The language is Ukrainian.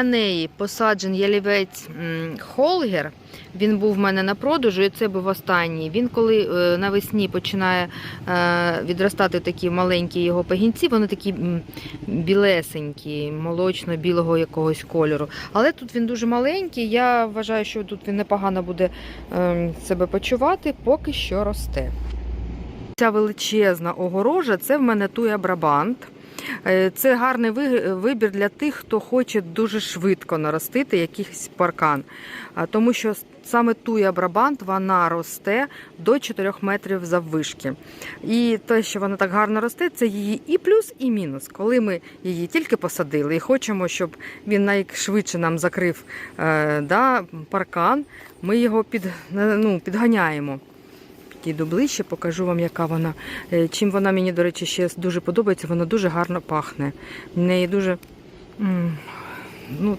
На неї посаджен ялівець Холгер. Він був в мене на продажу, і це був останній. Він коли е, навесні починає е, відростати такі маленькі його пагінці, вони такі білесенькі, молочно-білого якогось кольору. Але тут він дуже маленький. Я вважаю, що тут він непогано буде е, себе почувати, поки що росте. Ця величезна огорожа це в мене туя Брабант. Е, Це гарний вибір для тих, хто хоче дуже швидко наростити якийсь паркан. Тому що саме туя Брабант вона росте до 4 метрів заввишки. І те, що вона так гарно росте, це її і плюс, і мінус. Коли ми її тільки посадили і хочемо, щоб він найшвидше нам закрив е, да, паркан, ми його під, ну, підганяємо. Підійду ближче, покажу вам, яка вона. Е, Чим вона мені, до речі, ще дуже подобається, вона дуже гарно пахне. В неї дуже ну,